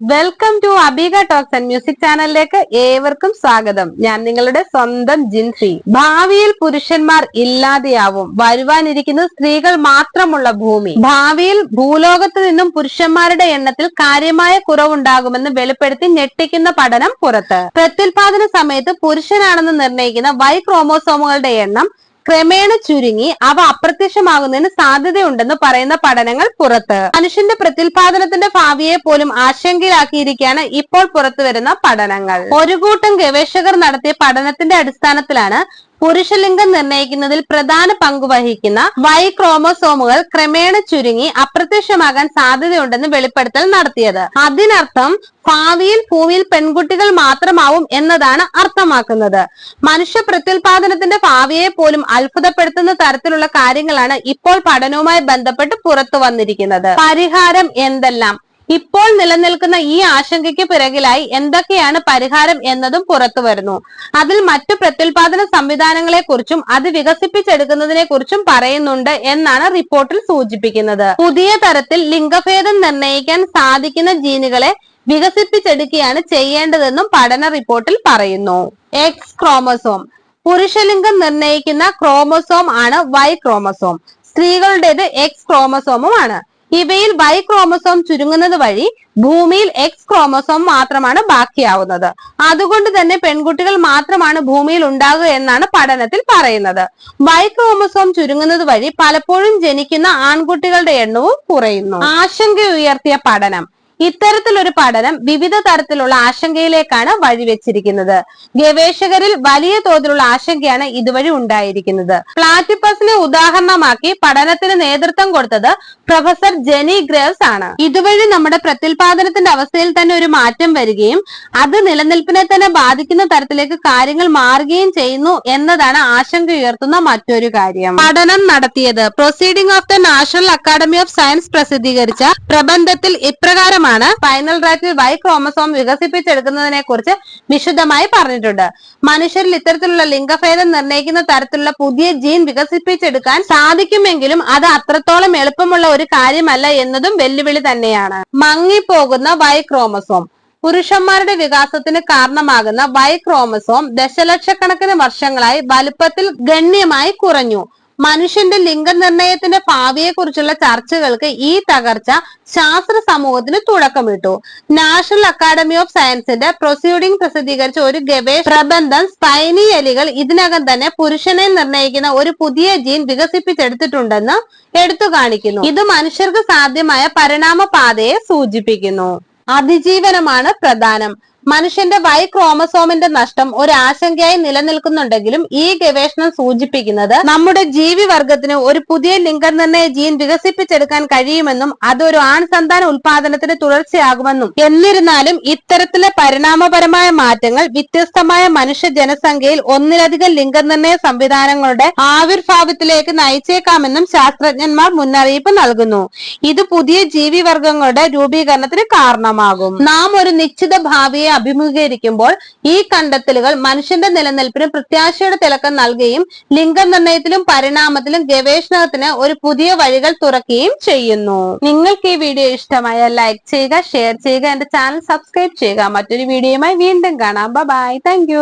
Welcome to അബീഗ talks and music ചാനലിലേക്ക് ഏവർക്കും സ്വാഗതം. ഞാൻ നിങ്ങളുടെ സ്വന്തം ജിൻസി. ഭാവിയിൽ പുരുഷന്മാർ ഇല്ലാതെയാവും. വരുവാനിരിക്കുന്നത് സ്ത്രീകൾ മാത്രമുള്ള ഭൂമി. ഭാവിയിൽ ഭൂലോകത്ത് നിന്നും പുരുഷന്മാരുടെ എണ്ണത്തിൽ കാര്യമായ കുറവുണ്ടാകുമെന്ന് വെളിപ്പെടുത്തി ഞെട്ടിക്കുന്ന പഠനം പുറത്ത്. പ്രത്യുൽപാദന സമയത്ത് പുരുഷനാണെന്ന് നിർണയിക്കുന്ന വൈ ക്രോമോസോമുകളുടെ എണ്ണം ക്രമേണ ചുരുങ്ങി അവ അപ്രത്യക്ഷമാകുന്നതിന് സാധ്യതയുണ്ടെന്ന് പറയുന്ന പഠനങ്ങൾ പുറത്ത്. മനുഷ്യന്റെ പ്രത്യുൽപാദനത്തിന്റെ ഭാവിയെ പോലും ആശങ്കയിലാക്കിയിരിക്കുകയാണ് ഇപ്പോൾ പുറത്തുവരുന്ന പഠനങ്ങൾ. ഒരു കൂട്ടം ഗവേഷകർ നടത്തിയ പഠനത്തിന്റെ അടിസ്ഥാനത്തിലാണ് പുരുഷലിംഗം നിർണയിക്കുന്നതിൽ പ്രധാന പങ്ക് വഹിക്കുന്ന വൈ ക്രോമോസോമുകൾ ക്രമേണ ചുരുങ്ങി അപ്രത്യക്ഷമാകാൻ സാധ്യതയുണ്ടെന്ന് വെളിപ്പെടുത്തൽ നടത്തിയത്. അതിനർത്ഥം ഭാവിയിൽ ഭൂമിയിൽ പെൺകുട്ടികൾ മാത്രമാവും എന്നതാണ് അർത്ഥമാക്കുന്നത്. മനുഷ്യ പ്രത്യുൽപാദനത്തിന്റെ ഭാവിയെ പോലും അത്ഭുതപ്പെടുത്തുന്ന തരത്തിലുള്ള കാര്യങ്ങളാണ് ഇപ്പോൾ പഠനവുമായി ബന്ധപ്പെട്ട് പുറത്തു വന്നിരിക്കുന്നത്. പരിഹാരം എന്തെല്ലാം? ഇപ്പോൾ നിലനിൽക്കുന്ന ഈ ആശങ്കയ്ക്ക് പിറകിലായി എന്തൊക്കെയാണ് പരിഹാരം എന്നതും പുറത്തു വരുന്നു. അതിൽ മറ്റു പ്രത്യുൽപാദന സംവിധാനങ്ങളെ കുറിച്ചും അത് വികസിപ്പിച്ചെടുക്കുന്നതിനെ കുറിച്ചും പറയുന്നുണ്ട് എന്നാണ് റിപ്പോർട്ടിൽ സൂചിപ്പിക്കുന്നത്. പുതിയ തരത്തിൽ ലിംഗഭേദം നിർണയിക്കാൻ സാധിക്കുന്ന ജീനുകളെ വികസിപ്പിച്ചെടുക്കുകയാണ് ചെയ്യേണ്ടതെന്നും പഠന റിപ്പോർട്ടിൽ പറയുന്നു. X chromosome. പുരുഷലിംഗം നിർണയിക്കുന്ന ക്രോമസോം ആണ് വൈ ക്രോമസോം. സ്ത്രീകളുടേത് എക്സ് ക്രോമസോമുമാണ് ഇവയിൽ വൈ ക്രോമസോം ചുരുങ്ങുന്നത് വഴി ഭൂമിയിൽ എക്സ് ക്രോമസോം മാത്രമാണ് ബാക്കിയാവുന്നത്. അതുകൊണ്ട് തന്നെ പെൺകുട്ടികൾ മാത്രമാണ് ഭൂമിയിൽ ഉണ്ടാകുക എന്നാണ് പഠനത്തിൽ പറയുന്നത്. വൈ ക്രോമസോം ചുരുങ്ങുന്നത് വഴി പലപ്പോഴും ജനിക്കുന്ന ആൺകുട്ടികളുടെ എണ്ണവും കുറയുന്നു. ആശങ്ക ഉയർത്തിയ പഠനം. ഇത്തരത്തിലൊരു പഠനം വിവിധ തരത്തിലുള്ള ആശങ്കയിലേക്കാണ് വഴിവെച്ചിരിക്കുന്നത്. ഗവേഷകരിൽ വലിയ തോതിലുള്ള ആശങ്കയാണ് ഇതുവഴി ഉണ്ടായിരിക്കുന്നത്. പ്ലാറ്റിപ്പസിനെ ഉദാഹരണമാക്കി പഠനത്തിന് നേതൃത്വം കൊടുത്തത് പ്രൊഫസർ ജെനി ഗ്രേവ്സ് ആണ്. ഇതുവഴി നമ്മുടെ പ്രത്യുൽപാദനത്തിന്റെ അവസ്ഥയിൽ തന്നെ ഒരു മാറ്റം വരികയും അത് നിലനിൽപ്പിനെ തന്നെ ബാധിക്കുന്ന തരത്തിലേക്ക് കാര്യങ്ങൾ മാറുകയും ചെയ്യുന്നു എന്നതാണ് ആശങ്ക ഉയർത്തുന്ന മറ്റൊരു കാര്യം. പഠനം നടത്തിയത് proceeding of the national academy of science പ്രസിദ്ധീകരിച്ച പ്രബന്ധത്തിൽ ഇപ്രകാരമാണ് ഫൈനൽ റാറ്റിൽ വൈ ക്രോമസോം വികസിപ്പിച്ചെടുക്കുന്നതിനെ കുറിച്ച് വിശദമായി പറഞ്ഞിട്ടുണ്ട്. മനുഷ്യരിൽ ഇത്തരത്തിലുള്ള ലിംഗഭേദം നിർണയിക്കുന്ന തരത്തിലുള്ള പുതിയ ജീൻ വികസിപ്പിച്ചെടുക്കാൻ സാധിക്കുമെങ്കിലും അത് അത്രത്തോളം എളുപ്പമുള്ള ഒരു കാര്യമല്ല എന്നതും വെല്ലുവിളി തന്നെയാണ്. മങ്ങിപ്പോകുന്ന വൈ ക്രോമസോം പുരുഷന്മാരുടെ വികാസത്തിന് കാരണമാകുന്ന വൈ ക്രോമസോം ദശലക്ഷക്കണക്കിന് വർഷങ്ങളായി വലുപ്പത്തിൽ ഗണ്യമായി കുറഞ്ഞു. മനുഷ്യന്റെ ലിംഗനിർണയത്തിന്റെ ഭാവിയെക്കുറിച്ചുള്ള ചർച്ചകൾക്ക് ഈ തകർച്ച ശാസ്ത്ര സമൂഹത്തിന് തുടക്കമിട്ടു. നാഷണൽ അക്കാദമി ഓഫ് സയൻസിന്റെ പ്രൊസീഡിംഗ് പ്രസിദ്ധീകരിച്ച ഒരു ഗവേഷ പ്രബന്ധം സ്പൈനി എലികൾ ഇതിനകം തന്നെ പുരുഷനെ നിർണയിക്കുന്ന ഒരു പുതിയ ജീൻ വികസിപ്പിച്ചെടുത്തിട്ടുണ്ടെന്ന് എടുത്തു കാണിക്കുന്നു. ഇത് മനുഷ്യർക്ക് സാധ്യമായ പരിണാമ പാതയെ സൂചിപ്പിക്കുന്നു. അതിജീവനമാണ് പ്രധാനം. മനുഷ്യന്റെ വൈ ക്രോമസോമിന്റെ നഷ്ടം ഒരു ആശങ്കയായി നിലനിൽക്കുന്നുണ്ടെങ്കിലും ഈ ഗവേഷണം സൂചിപ്പിക്കുന്നത് നമ്മുടെ ജീവിവർഗത്തിന് ഒരു പുതിയ ലിംഗനിർണയ ജീൻ വികസിപ്പിച്ചെടുക്കാൻ കഴിയുമെന്നും അതൊരു ആൺ സന്താന ഉൽപാദനത്തിന് തുടർച്ചയാകുമെന്നും. എന്നിരുന്നാലും ഇത്തരത്തിലെ പരിണാമപരമായ മാറ്റങ്ങൾ വ്യത്യസ്തമായ മനുഷ്യ ജനസംഖ്യയിൽ ഒന്നിലധികം ലിംഗനിർണയ സംവിധാനങ്ങളുടെ ആവിർഭാവത്തിലേക്ക് നയിച്ചേക്കാമെന്നും ശാസ്ത്രജ്ഞന്മാർ മുന്നറിയിപ്പ് നൽകുന്നു. ഇത് പുതിയ ജീവിവർഗങ്ങളുടെ രൂപീകരണത്തിന് കാരണമാകും. നാം ഒരു നിശ്ചിത ഭാവിയെ അഭിമുഖീകരിക്കുമ്പോൾ ഈ കണ്ടെത്തലുകൾ മനുഷ്യന്റെ നിലനിൽപ്പിന് പ്രത്യാശയുടെ തിളക്കം നൽകുകയും ലിംഗനിർണയത്തിലും പരിണാമത്തിലും ഗവേഷണത്തിന് ഒരു പുതിയ വഴികൾ തുറക്കുകയും ചെയ്യുന്നു. നിങ്ങൾക്ക് ഈ വീഡിയോ ഇഷ്ടമായ ലൈക്ക് ചെയ്യുക ഷെയർ ചെയ്യുക എന്റെ ചാനൽ സബ്സ്ക്രൈബ് ചെയ്യുക. മറ്റൊരു വീഡിയോയുമായി വീണ്ടും കാണാം. Bye thank